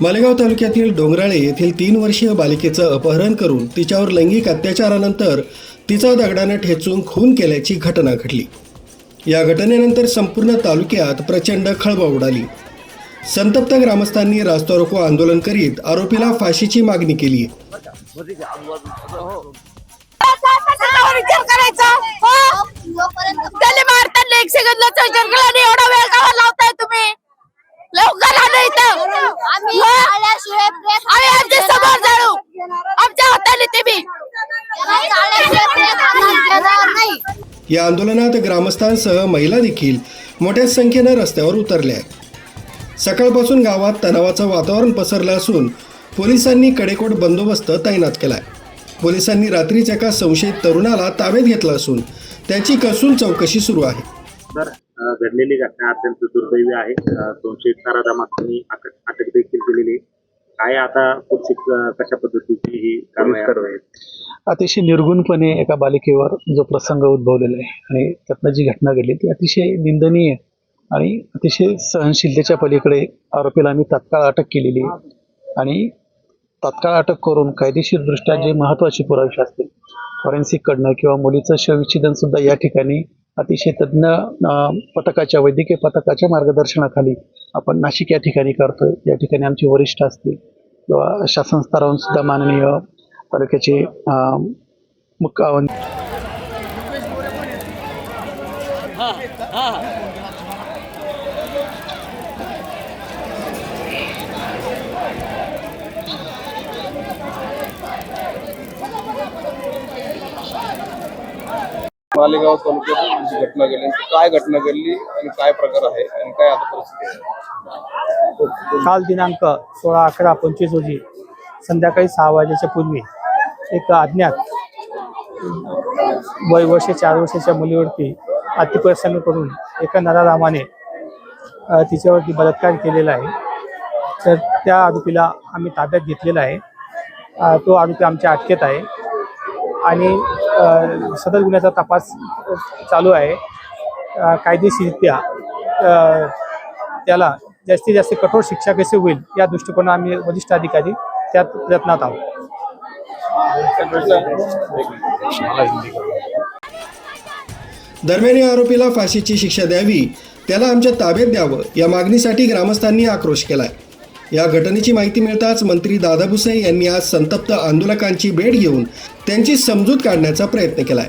मालेगाव तालुक्यातील डोंगराळे येथील तीन वर्षीय बालिकेचं अपहरण करून तिच्यावर लैंगिक अत्याचारानंतर तिचा दगडाने ठेचून खून केल्याची घटना घडली. या घटनेनंतर संपूर्ण तालुक्यात प्रचंड खळबळ उडाली. संतप्त ग्रामस्थांनी रास्तारोको आंदोलन करीत आरोपीला फाशीची मागणी केली. त्याला मारताना एक सेकंदला विचार केला आणि एवढा वेळ का लावताय तुम्ही? लवकर आणा इथं. आम्ही आम्ही आमच्यासमोर जाळू आमच्या हाताने ते बी या आंदोलनात ग्रामस्थांसह महिला देखील मोठ्या संख्येनं रस्त्यावर उतरल्या. आहेत सकाळपासून गावात तणावाचं वातावरण पसरलं असून पोलिसांनी कडेकोट बंदोबस्त तैनात केलाय. पोलिसांनी रात्रीच एका संशयित तरुणाला ताब्यात घेतलं असून त्याची कसून चौकशी सुरू आहे तर घडलेली घटना अत्यंत दुर्दैवी आहे दोनशे नराधामांनी अटक अटक देखील केलेली आहे. काय आता पुढची कशा पद्धतीची ही कारवाई आहे? अतिशय निर्गुणपणे एका बालिकेवर जो प्रसंग उद्भवलेला आहे आणि त्यातनं जी घटना घडली ती अतिशय निंदनीय आणि अतिशय सहनशीलतेच्या पलीकडे आरोपीला आम्ही तात्काळ अटक केलेली आहे आणि तात्काळ अटक करून कायदेशीरदृष्ट्या जे महत्त्वाचे पुरावे असतील फॉरेन्सिककडनं किंवा मुलीचं शवविच्छेदन सुद्धा या ठिकाणी अतिशय तज्ज्ञ पथकाच्या वैद्यकीय पथकाच्या मार्गदर्शनाखाली आपण नाशिक या ठिकाणी करतोय. या ठिकाणी आमचे वरिष्ठ असतील किंवा शासन स्तरावरून सुद्धा माननीय तालुक्याचे अं, मालेगाव तालुक्यात जी घटना घडली. काय घटना घडली आणि काय प्रकार आहे आणि काय आता परिस्थिती काल दिनांक सोळा अकरा पंचवीस रोजी संध्याकाळी सहा वाजेच्या पूर्वी एक अज्ञात वय वर्ष चार वर्षाच्या मुलीवरती अतिप्रसंग करून एका नरारामाने तिच्यावरती बलात्कार केलेला आहे. तर त्या आरोपीला आम्ही ताब्यात घेतलेला आहे. तो आरोपी आमच्या अटकेत आहे. आणि अ, सदर गुन्ह्याचा तपास चालू आहे. कायदेशीरित्या कायदेशीररित्या त्याला जास्तीत जास्त कठोर शिक्षा कशी होईल या दृष्टिकोनात आम्ही वरिष्ठ अधिकारी त्यात प्रयत्नात आहोत. दरम्यान या आरोपीला फाशीची शिक्षा द्यावी त्याला आमच्या ताब्यात द्यावं या मागणीसाठी ग्रामस्थांनी आक्रोश केलाय. या घटनेची माहिती मिळताच मंत्री दादा भुसे यांनी आज संतप्त आंदोलकांची भेट घेऊन त्यांची समजूत काढण्याचा प्रयत्न केलाय.